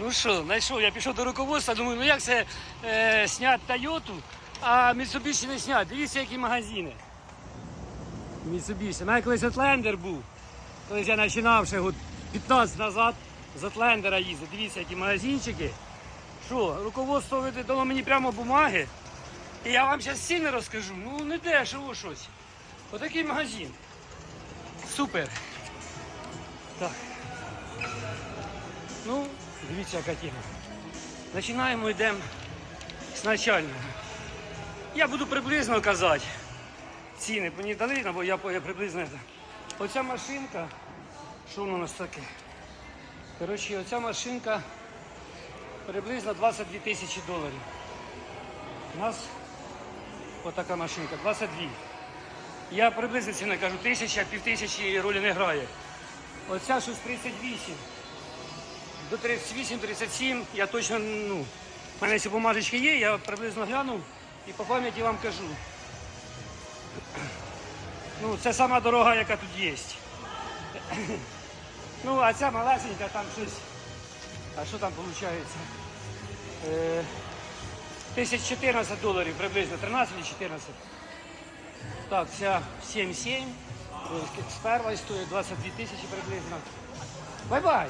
Ну що, знайшов, я пішов до руководства, думаю, ну як це е, зняти Тойоту, а Mitsubishi не зняти. Дивіться, які магазини. Mitsubishi. У мене колись Outlander був. Колись я починав ще год 15 назад з Outlander їздити. Дивіться, які магазинчики. Що, руководство виде- дало мені прямо бумаги. І я вам зараз ціни розкажу. Ну не дешево щось. Отакий магазин. Супер. Так. Ну, дивіться, яка тема. Починаємо, йдемо спочатку. Я буду приблизно казати ціни. Мені дали, бо я, приблизно. Оця машинка, що воно у нас таке? Коротше, оця машинка приблизно 22 тисячі доларів. У нас отака машинка, 22. Я приблизно ціни кажу, тисяча, півтисячі ролі не грає. Оця щось 38. До 38-37 я точно, ну, в мене ці бумажечки є, я приблизно глянув і по пам'яті вам кажу. Ну, це сама дорога, яка тут є. Ну, а ця малесенька там щось. А що там виходить? Е, 1014 доларів приблизно, 13 чи 14. Так, ця 7,7. З першої стоїть 22 тисячі приблизно. Бай-бай!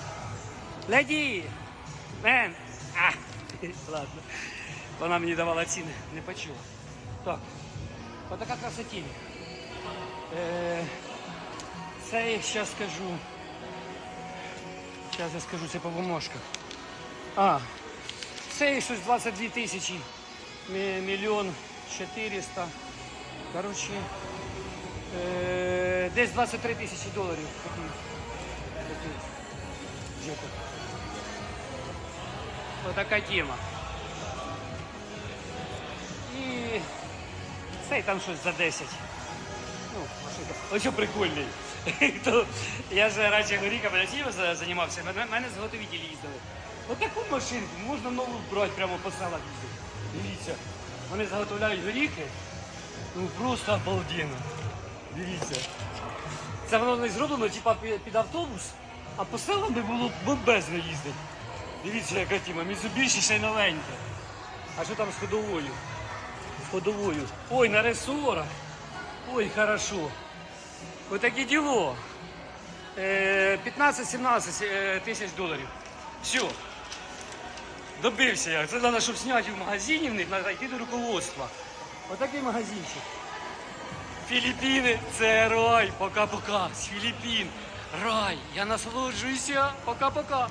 Леді! Мен! А, ладно. Вона мені давала ціни, не почула. Так, отака красотінь. Е, це я зараз скажу. Зараз я скажу, це по бумажках. А, це щось 22 тисячі, мі- мільйон 400. Коротше, е, десь 23 тисячі доларів. Такий, такий. Отака тема. І цей там щось за 10. Ну, машинка. Ось що прикольний. То я ж раніше горіка за- займався, мене, зготовителі їздили. Отаку машинку можна нову брати прямо по селах їздити. Дивіться, вони заготовляють горіхи. Ну просто обалденно. Дивіться. Це воно не зроблено типа під автобус, а по селам би було бомбезно їздити. Дивіться, яка тіма, Mitsubishi ще й новенька. А що там з ходовою? З ходовою. Ой, на ресорах. Ой, хорошо. Ось таке діло. Е, 15-17 е, тисяч доларів. Все. Добився я. Це треба, щоб зняти в магазині в них, треба йти до руководства. Отакий магазинчик. Філіппіни, це рай. Пока-пока. З Філіппін. Рай. Я насолоджуюся. Пока-пока.